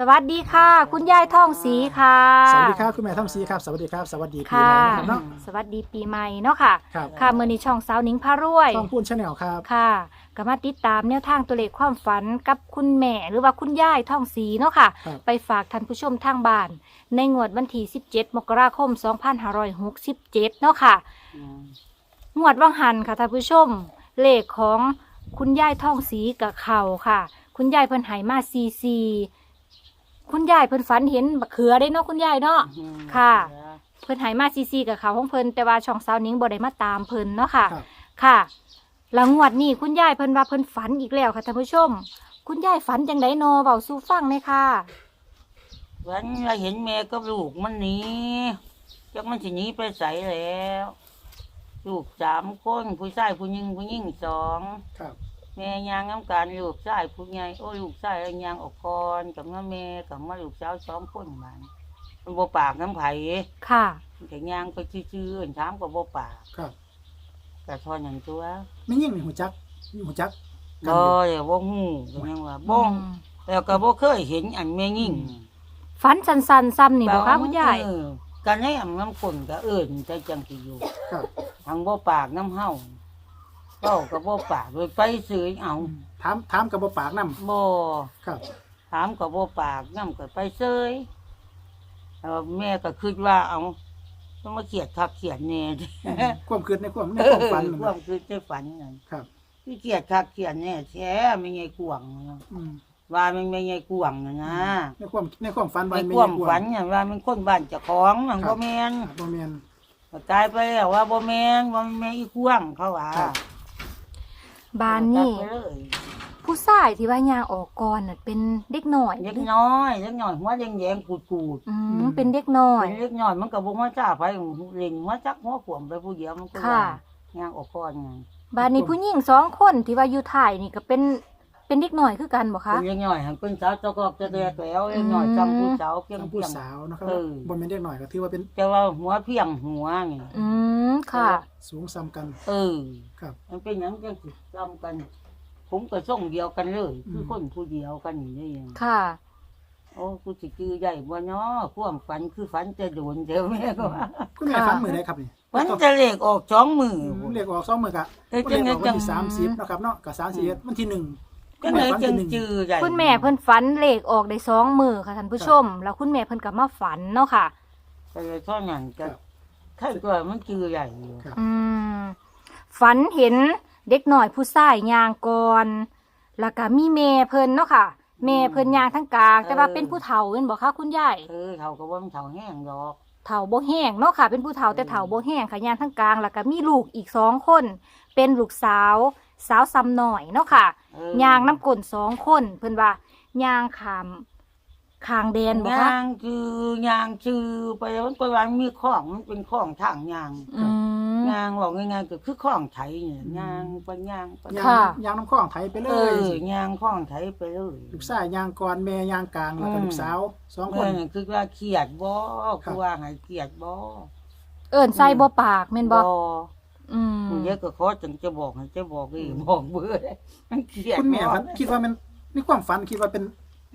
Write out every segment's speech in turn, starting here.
สวัสดีค่ะ คุณยายทองศรีค่ะสวัสดีครับคุณแม่ท่องซีครับสวัสดีครับสวัสดีปีค่ะใหม่นะครับเนาะสวัสดีปีใหม่เนาะค่ะ ครับค่ะเมื่อนี้ช่องสาวหนิงพารวยช่องพูนชาแนลครับค่ะก็มาติดตามแนวทางตัวเลขความฝันกับคุณแม่หรือว่าคุณยายทองศรีเนาะค่ะ ครับไปฝากท่านผู้ชมทางบ้าน ในงวดวันที่ 17 มกราคม 2567 เนาะค่ะ งวดวังหันค่ะท่านผู้ชม เลขของคุณยายทองศรีกับเขาค่ะ คุณยายเพิ่นใหายมาซีซี คุณยายเพิ่นฝันเห็นบักเขือได้เนาะคุณยายเนาะ ค่ะ เพิ่นใหายมาซีซีกับเขาของเพิ่นแต่ว่าช่องสาวนิ้งบ่ได้มาตามเพิ่นเนาะค่ะ ครับ ค่ะหลังงวดนี้คุณยายเพิ่นว่าเพิ่นฝันอีกแล้วค่ะท่านผู้ชม คุณยายฝันจังไดโนอเบาสู่ฟังเลยค่ะ วันเราเห็นแม่กับลูกมันหนีจักมันสิหนีไปใสแล้ว ลูกสามคนผู้ชายผู้หญิงผู้หญิงสองครับ แม่ยางน้ำการลูกชายผู้ใหญ่โอ้ลูกชายแล้วยางออกคอนกับมาแม่กับมาลูกสาวสองคนมันมันบ่ปากน้ำไผ่ค่ะแต่ยางไปซื่อๆอื่นถามก็บ่ปากครับกระทอนอย่างตัวไม่ยิ่งมีหูจักมีหูจักกันบ่อยู่เดี๋ยวบ่ฮู้ก็ยังว่าบ่งแล้วก็บ่เคยเห็นอันแม่ยิ่งฝันสันสันๆซ้ำนี่บ่คะคุณยายเออการให้อำน้ำคนก็เอิ่นใจจังสิอยู่ครับทางบ่ปากน้ำเฮา เฮาก็บ่ปากเลยไปซื้อเอาถามถามกับบ่ปากน้บ่ำครับ ถามก็บ่ปากน้ำก็ไปเซยแล้วแม่ก็คิดว่าเอาต้องมาเขียดคักเขียดแน่อืมความคืดในความในเอความฝันอนั่นควานะมคือจะฝันนั่นครับคือเขียดคักเขียดแน่แท้ไม่ไงกวางนะอืมว่ามันไม่ไงกวางนะนะในความในความฝันในไว้ไม่ความยิ่งกฝันน่ะว่ามันคนบ้านเจ้าของมันบ่แม่นบ่แม่นก็ตายไปแล้วว่าบ่แม่นบ่แม่นอีกวางเขาว่าครั บบ้านนี่ตัดไปเลยผู้ชายที่ว่ายางออกก่อนน่ะเป็นเด็กน้อยเล็กน้อยเล็กน้อยหัวแดงๆกูดอืมเป็นเด็กน้อๆยเป็นเล็กน้อยมันก็บ่มาจ้าไปเล่นหัวจักหัวขวมไปผู้เดียวมันก็ค่ะ ย่างออกก่อนไงบ้านนี้ผู้หญิงสองคนที่ว่าอยู่ถ่ายนี่ก็เป็นเป็นเด็กน้อยคือกันบ่คะ เป็นเล็กน้อยหันเป็นสาวเจ้าก็จะแดกแล้วเล็กน้อยอืม จำผู้สาวเพียงทางเพีผู้ยง สาวนะครับเออ บ่แม่นเด็กหน่อยก็ถือว่าเป็นแต่ว่าหัวเพียงหัวนี่อืม ค่ะ สูงซ้ำกัน เออครับ มันเป็นหยังจังสิจำกัน ผมก็ส่งเดียวกันเลย คือมคนผู้เดียวกันนี่เองค่ะ โอ้กูสิจือใหญ่บ่เนาะความฝันคือฝันจะโดนเดี๋ยวแม่ก็ว่าคุณแม่ค่ะฝันมื้อใดครับนี่ฝันจะเลขออกสองมืออืมเลขออกสองมื้อกะเอ้ยเลขออกวันที่จังไงจัง30นะครับเนาะก็31วันที่หนึ่งจังไหนจังจือใหญ่คุณแม่เพิ่นฝันเลขออกได้สองมือค่ะท่านผู้ชม แล้วคุณแม่เพิ่นก็มาฝันเนาะค่ะ ก็เลยเท่านั้นคก็ รับใช่ก็มันจือใหญ่อยู่ครับ อืมฝันเห็นเด็กหน่อยผู้ชายยางก่อนแล้วก็มีแม่เพิ่นเนาะค่ะแม่เพิ่นยางทั้งกลาง แต่ว่าเป็นผู้เฒ่าเป็นบ่คะคุณยายเออเขาก็ว่ามันเฒ่าแห้งดอก เฒ่าบ่แห้งเนาะค่ะ เป็นผู้เฒ่าแต่เฒ่าบ่แห้งค่ะยางทั้งกลางแล้วก็มีลูกอีกสองคน เป็นลูกสาว สาวซ้ำหน่อยเนาะค่ะ เออยางน้ำกลนสองคน เพิ่นว่ายางขาม คางแดนบ่คะยางจือยางจือไปแล้วมันก็ว่ามีข้องมันเป็นข้องทางยางอืม ยางบอกง่ายๆก็คือข้องไถเนี่ยยางไปยางไปยางค่ะยางน้ำข้องไถไปเลเอยอยางข้องไถไปเลยลูกชายยางก่อนแม่ยางกลางแล้วก็อืมลูกสาวสองคแม่นน่ะคือว่าเขียดบ่ครับ คือว่าให้เขียดบ่เอิ้นใส่บ่ปากแม่นบ่อืมผู้เยอะก็ขอจังจะบอกให้จะบอกอีกบอกเบื่อมันเขียดคุณแม่บ่ฝันคิดว่ามันในความฝันคิดว่าเป็น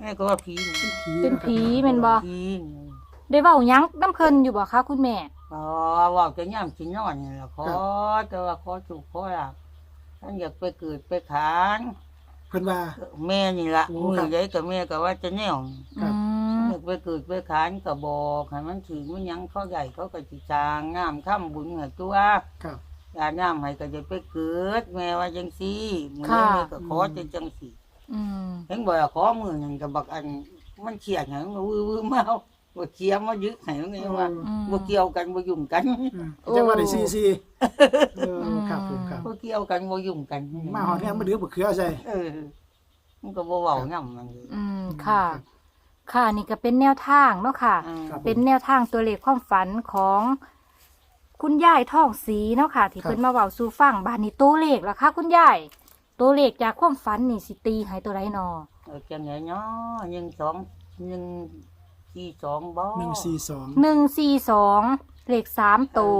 แม่ก็ว่าผีนี่เป็นผีเป็นนะครับผีแม่นบ่ผีได้เว้าหยังน้ำเพิ่นอยู่บ่คะคุณแม่ อ๋อว่าจะย่ำสินอนนี่แหละขอครับแต่ว่าขอสุขขอลาบท่านอยากไปเกิดไปขานเพิ่นว่า แม่นี่ละโอ้มืครัอบ ใหญ่กับแม่ก็ว่าจะแนวครัอืบ มอยากไปเกิดไปขานก็บอกให้มันถึงมันหยังเขาใหญ่เขาก็จิจางงามข้ามบุญให้ตัวครับ ยาน้ำให้ก็จะไปเกิด แม่ว่าจังซี่มือค่ะนี้ก็ขอจะจังซี่ อืมเห็นบ่ว่าขอมือหนึ่งกับบักอัน มันเขียดหยังวื้อวื้อมาเอาบ่เขียมายึดให้มันไงว่าอืมบ่เกี่ยวกันบ่ยุ่งกันอืมจังว่าได้ซีซีเออครับผมครับบ่เกี่ยวกันบ่ยุ่งกันมาหอดเนี่ยมาดื้อบ่เคือใส่เออมันก็บ่เว้านํมันเลยอืมค่ะ ค่ะนี่ก็เป็นแนวทางเนาะค่ะอ่าครับเป็นแนวทางตัวเลขความฝันของคุณยายทองสีเนาะค่ะ ที่ครับเพิ่นมาเว้าสู่ฟังบ้านนี้ตัวเลขล่ะคะคุณยาย ตัวเลขจากความฝันนี่สิตีให้ตัวไรนอเออจังไงเนาะหนึ่งสองหนึ่งสี่สองบ่หนึ่งสี่สองหนึ่งสี่สองเลขสามตัว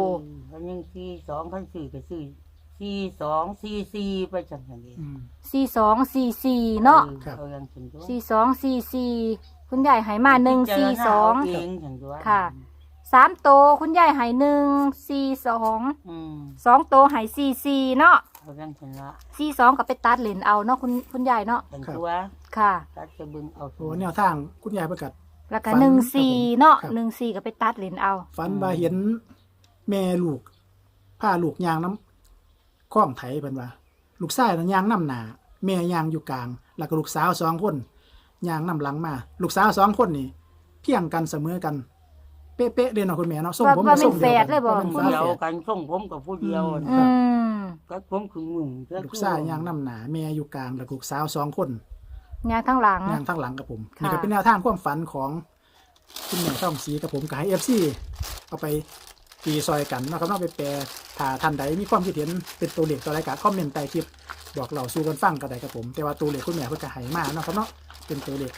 เออหนึ่งสี่สองคันสี่ก็สี่สี่สองสี่สี่ไปจังซั่นเด้อืม สี่สองสี่สี่เนาะออเอาอย่างซั่นตัวสี่สองสี่สี่คุณยายให้มาหนึ่งสี่สองเจอหน้าเองฉันตัวค่ะ สามโตวคุณยายให้หนึ่งสี่สองอืมสองโตวให้สี่สี่เนาะ เอาจังฉันละสี่สองก็ไปตัดเหรียญเอาเนาะคุณคุณยายเนาะฉันตัวค่ะ ตัดจะบึงเอาโอ้แนวทางคุณยายประกาศแล้วก็ฝันหนึ่งสี่เนาะครับ หนึ่งสี่ก็ไปตัดเหรียญเอา ฝันว่าเห็น แม่ลูกพาลูกยางน้ำคล้องไถเพิ่นว่า ลูกชายนั้นยางน้ำหนาแม่ยางอยู่กลาง แล้วก็ลูกสาวสองคนยางน้ำหลังมา ลูกสาวสองคนนี่เพียงกันเสมอกัน เป๊ะๆเด่นเนาะคุณแม่เนาะส่งผมว่าก็ส่งเป็นแฝดเลยบ่ ว่าเป็นผู้ฝาเดียวแฝดกันส่งผมกับผู้เดียวอืมอืมก็ผมคือมึงลูกชายยางน้ำหนาแม่อยู่กลางแล้วก็ลูกสาวสองคนงานข้างหลังยางทั้งหลังกับผมค่ะ นี่ก็เป็นแนวทางความฝันของคุณแม่ช่องสีกับผมกับให้เอฟซีเอาไปตีซอยกันเนาะครับเนอกไปแปลถ้าท่านใดมีความคิดเห็นเป็นตัวเลขตัวอะไรก็คอมเมนต์ใต้คลิปบอกเราสู้กันฟังก็ได้ครับผม แต่ว่าตัวเลขคุณแม่เพิ่นก็ให้มาเนาะครับเนาะเป็นตัวเลข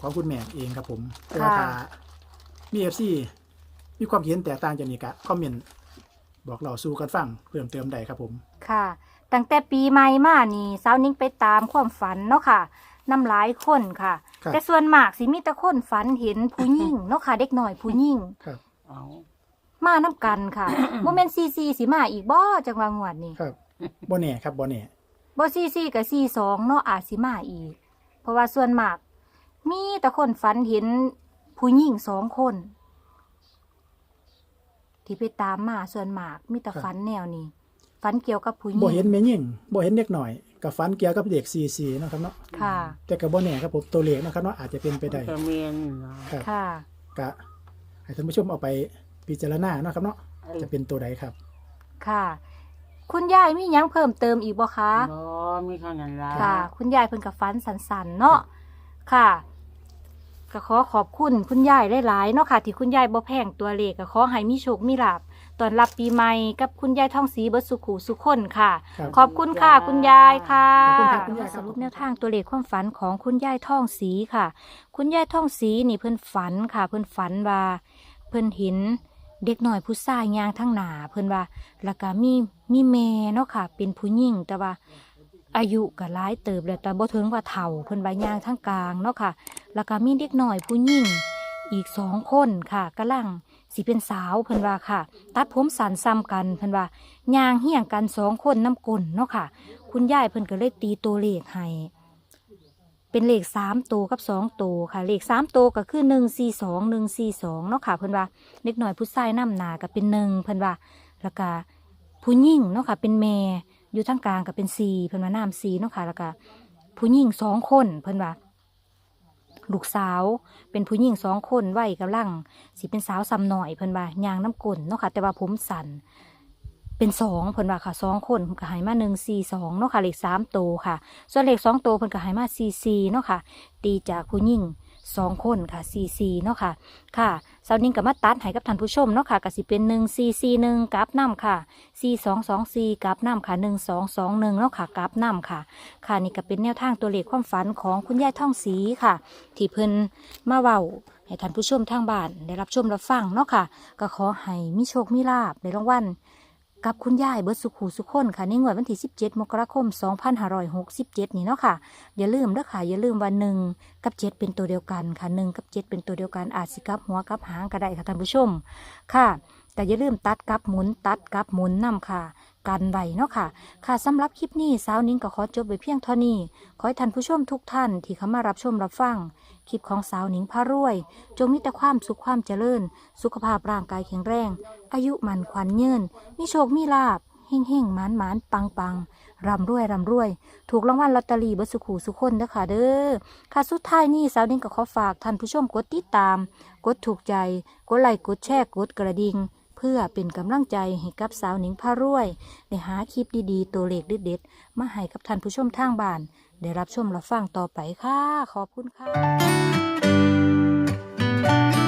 ของคุณแม่เองครับผมแต่ว่าถ้า มีเอฟซีมีความคิดเห็นแตกต่างจากนี้ก็คอมเมนต์บอกเราสู้กันฟังเพิ่มเติมได้ครับผม ค่ะ ตั้งแต่ปีใหม่มานี่สาวนิ้งไปตามความฝันเนาะค่ะนำหลายคนค่ะ ครับ แต่ส่วนมากสิมีแต่คนฝันเห็นผู้หญิงเนาะค่ะ เด็กหน่อยผู้หญิงครับเอามาน้ำกันค่ะ โมเมนต์ซีซีสิมาอีกบ่จังหวะงวดนี้ครับบ่แน่ครับบ่แน่บ่ซีซีกับซีสองเนาะอาจสิมาอีก เพราะว่าส่วนมาก มีแต่คนฝันเห็น ผู้หญิงสองคน ที่ไปตามมาส่วนมากมีแต่ฝันแนวนี้ฝันเกี่ยวกับผู้หญิงบ่เห็นแม่ยิ่งบ่เห็นเด็กหน่อยกับฟันเกี่ยวกับเด็กซีซีนาะครับเนาะค่ะ แต่กับบ่แน่ครับผมตัวเลขนะครับเนาะอาจจะเป็นไปได้จะเมียนเนาะครับค่ะกะให้ท่านผู้ชมเอาไปพิจารณาเนาะครับเนาะจะเป็นตัวใดครับ ค่ะ คุณยายมีหยังเพิ่มเติมอีกบ่คะบ่มีเท่านั้นละค่ะ คุณยายเพิ่นกับฟันสันๆเนาะค่ะ ก็ขอขอบคุณคุณยายหลายๆเนาะค่ะที่คุณยายบ่แพงตัวเลขก็ขอให้มีโชคมีลาภตอนรับปีใหม่กับคุณยายทองศรีเบิดสุขูสุขคนค่ะ ครับขอบคุณค่ะคุณยายค่ะขอบคุณครับคุณยายครับ สรุปแนวทางตัวเลขความฝันของคุณยายทองศรีค่ะ คุณยายทองศรีนี่เพิ่นฝันค่ะ เพิ่นฝันว่า เพิ่นเห็นเด็กน้อยผู้ชายย่างทั้งหนาเพิ่นว่าแล้วก็มีมีแม่เนาะค่ะ เป็นผู้หญิงแต่ว่าอายุก็หลายเติบแล้วแต่บ่ถึงว่าเฒ่าเพิ่นว่าย่างทั้งกลางเนาะค่ะ แล้วก็มีเด็กหน้อยผู้หญิงอีกสองคนค่ะกำลังสิเป็นสาวเพิ่นว่าค่ะ ตัดผมสันซ้ำกันเพิ่นว่าย่างเฮี้ยงกันสองคนน้ำกลนเนาะค่ะ คุณยายเพิ่นก็เลยตีตัวเลขให้เป็นเลขสามตัวกับสองตัวค่ะ เลขสามตัวก็คือหนึ่งสี่สองหนึ่งสี่สองเนาะค่ะเพิ่นว่าเด็กหน้อยผู้ชายน้ำหนาก็เป็นหนึ่งเพิ่นว่าแล้วก็ผู้หญิงเนาะค่ะเป็นแม่อยู่ทางกลางก็เป็นสี่เพิ่นว่าน้ำสี่เนาะค่ะแล้วก็ผู้หญิงสองคนเพิ่นว่า ลูกสาว เป็นผู้หญิงสองคนวัยกำลังสิเป็นสาวซ้ำหน่อยเพิ่นว่ายางน้ำกลนเนาะค่ะ แต่ว่าผมสันเป็นสองเพิ่นว่าค่ะสองคนเพิ่นก็หายมาหนึ่งสี่สองเนาะค่ะเลขสามโตวค่ะ ส่วนเลขสองโตวเพิ่นก็หายมาสี่สี่เนาะค่ะ ตีจากผู้หญิง สองคนค่ะสี่สี่เนาะค่ะ ค่ะสาวนิ่งกับมาตัดให้กับท่านผู้ชมเนาะค่ะก็สิเป็นหนึ่งสี่สี่หนึ่งกับน้ำค่ะสี่สองสองสี่กับน้ำค่ะหนึ่งสองสองหนึ่งเนาะค่ะกับน้ำค่ะ ค่ะนี่ก็เป็นแนวทางตัวเลขความฝันของคุณยายท่องสีค่ะ ที่เพิ่นมาเว้าให้ท่านผู้ชมทางบ้านได้รับชมรับฟังเนาะค่ะ ก็ขอให้มีโชคมีลาบในรางวัล กับคุณยายเบิร์สุขูสุขคนค่ะในงวดวันที่ 17 มกราคม 2567 นี่เนาะค่ะ อย่าลืมเด้อค่ะ อย่าลืมว่าหนึ่งกับเจ็ดเป็นตัวเดียวกันค่ะหนึ่งกับเจ็ดเป็นตัวเดียวกันอาจสิกลับหัวกลับหางก็ได้ค่ะท่านผู้ชมค่ะ แต่อย่าลืมตัดกับหมุนตัดกับหมุนนํค่ะ กันไว้เนาะค่ะ ค่ะสำหรับคลิปนี้สาวนิ้งก็ขอจบไปเพียงเท่านี้ ขอให้ท่านผู้ชมทุกท่านที่เข้ามารับชมรับฟังคลิปของสาวนิ้งพารวย จงมีแต่ความสุขความเจริญ สุขภาพร่างกายแข็งแรง อายุมันขวัญยืนมีโชคมีลาบเฮ่งเฮ่งหมานหมานปังปังร่ำรวยร่ำรวย ถูกรางวัลลอตเตอรี่เบดสุขูสุขคนเด้อค่ะเด้อค่ะสุดท้ายนี้สาวนิ้งก็ขอฝากท่านผู้ชมกดติดตาม กดถูกใจ กดไลค์กดแชร์กดกระดิ่ง เพื่อเป็นกำลังใจให้กับสาวหนิงพารวยในหาคลิปดีๆ ตัวเลขเด็ดๆมาให้กับท่านผู้ชมทางบ้าน ได้รับชมรับฟังต่อไปค่ะ ขอบคุณค่ะ